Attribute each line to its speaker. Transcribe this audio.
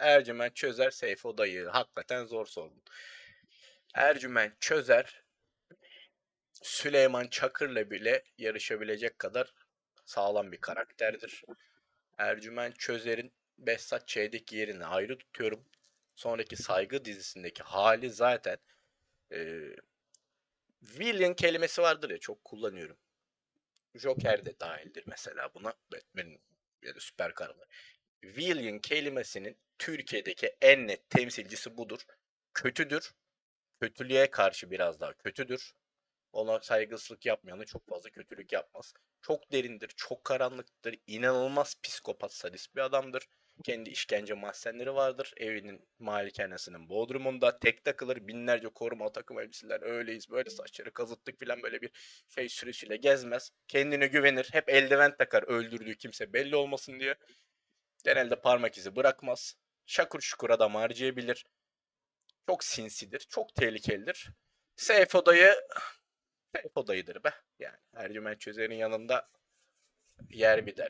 Speaker 1: Ercüment Çözer Seyfo dayı. Hakikaten zor sordun. Ercüment Çözer Süleyman Çakır'la bile yarışabilecek kadar sağlam bir karakterdir. Ercüment Çözer'in Behzat Ç'deki yerini ayrı tutuyorum. Sonraki Saygı dizisindeki hali zaten eee villain kelimesi vardır ya çok kullanıyorum. Joker de dahildir mesela buna. Batman'in ya da süper kahraman. Villain kelimesinin Türkiye'deki en net temsilcisi budur. Kötüdür. Kötülüğe karşı biraz daha kötüdür. Ona saygısızlık yapmayanı çok fazla kötülük yapmaz. Çok derindir, çok karanlıktır, inanılmaz psikopat sadist bir adamdır. Kendi işkence mahzenleri vardır. Evinin malikanesinin bodrumunda tek takılır. Binlerce koruma takım elbiseler öyleyiz böyle saçları kazıttık filan böyle bir şey sürüsüyle gezmez. Kendine güvenir. Hep eldiven takar öldürdüğü kimse belli olmasın diye. Genelde parmak izi bırakmaz. Şakur şukur adam harcayabilir. Çok sinsidir. Çok tehlikelidir. Seyfo dayı Seyfo dayıdır be. Yani Ercüment Çözer'in yanında yer bir der.